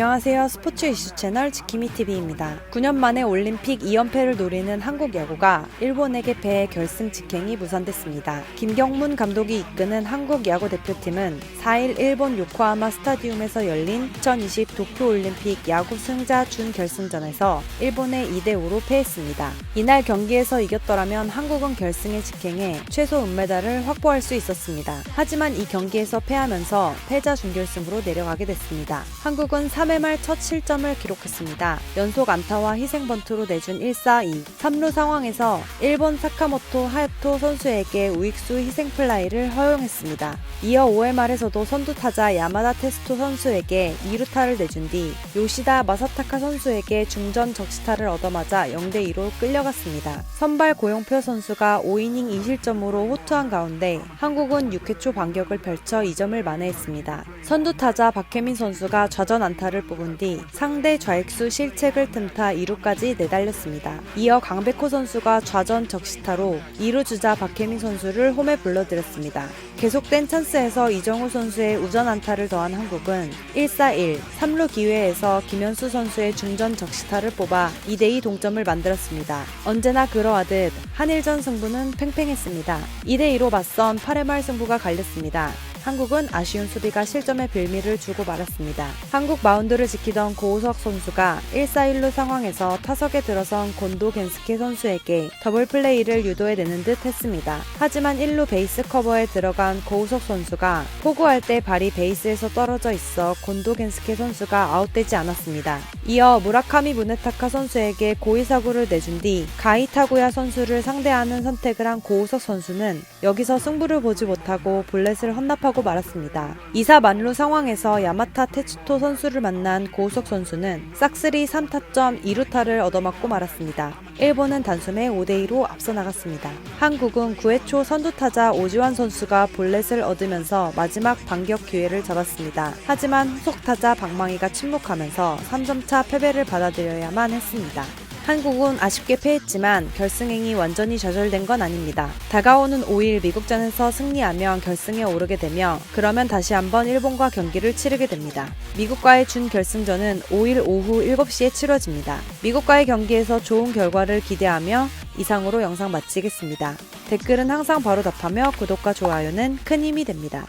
안녕하세요. 스포츠 이슈 채널 지키미TV입니다. 9년 만에 올림픽 2연패를 노리는 한국 야구가 일본에게 패해 결승 직행이 무산됐습니다. 김경문 감독이 이끄는 한국 야구 대표팀은 4일 일본 요코하마 스타디움에서 열린 2020 도쿄올림픽 야구 승자 준결승전에서 일본에 2대5로 패했습니다. 이날 경기에서 이겼더라면 한국은 결승에 직행해 최소 은메달을 확보할 수 있었습니다. 하지만 이 경기에서 패하면서 패자 준결승으로 내려가게 됐습니다. 한국은 3회 말첫 실점을 기록했습니다. 연속 안타와 희생 번트로 내준 1-4-2. 3루 상황에서 일본 사카모토 하야토 선수에게 우익수 희생 플라이를 허용했습니다. 이어 5회 말에서도 선두 타자 야마다 테스토 선수에게 2루타를 내준 뒤 요시다 마사타카 선수에게 중전 적시타를 얻어맞아 0대2로 끌려갔습니다. 선발 고용표 선수가 5이닝 2실점으로 호투한 가운데 한국은 6회 초 반격을 펼쳐 2점을 만회했습니다. 선두 타자 박혜민 선수가 좌전 안타를 뽑은 뒤 상대 좌익수 실책을 틈타 2루까지 내달렸습니다. 이어 강백호 선수가 좌전 적시타로 2루 주자 박혜민 선수를 홈에 불러들였습니다. 계속된 찬스에서 이정우 선수의 우전 안타를 더한 한국은 1-4-1, 3루 기회에서 김현수 선수의 중전 적시타를 뽑아 2대2 동점을 만들었습니다. 언제나 그러하듯 한일전 승부는 팽팽했습니다. 2대2로 맞선 8회 말 승부가 갈렸습니다. 한국은 아쉬운 수비가 실점의 빌미를 주고 말았습니다. 한국 마운드를 지키던 고우석 선수가 1-4-1루 상황에서 타석에 들어선 곤도 겐스케 선수에게 더블 플레이를 유도해내는 듯 했습니다. 하지만 1루 베이스 커버에 들어간 고우석 선수가 포구할 때 발이 베이스에서 떨어져 있어 곤도 겐스케 선수가 아웃되지 않았습니다. 이어 무라카미 무네타카 선수에게 고의사구를 내준 뒤 가이타구야 선수를 상대하는 선택을 한 고우석 선수는 여기서 승부를 보지 못하고 볼넷을 헌납하고 말았습니다. 2사 만루 상황에서 야마타 테츠토 선수를 만난 고우석 선수는 싹쓸이 3타점 2루타를 얻어맞고 말았습니다. 일본은 단숨에 5대2로 앞서 나갔습니다. 한국은 9회 초 선두타자 오지환 선수가 볼넷을 얻으면서 마지막 반격 기회를 잡았습니다. 하지만 후속타자 방망이가 침묵하면서 3점차 패배를 받아들여야만 했습니다. 한국은 아쉽게 패했지만 결승행이 완전히 좌절된 건 아닙니다. 다가오는 5일 미국전에서 승리하면 결승에 오르게 되며 그러면 다시 한번 일본과 경기를 치르게 됩니다. 미국과의 준결승전은 5일 오후 7시에 치러집니다. 미국과의 경기에서 좋은 결과를 기대하며 이상으로 영상 마치겠습니다. 댓글은 항상 바로 답하며 구독과 좋아요는 큰 힘이 됩니다.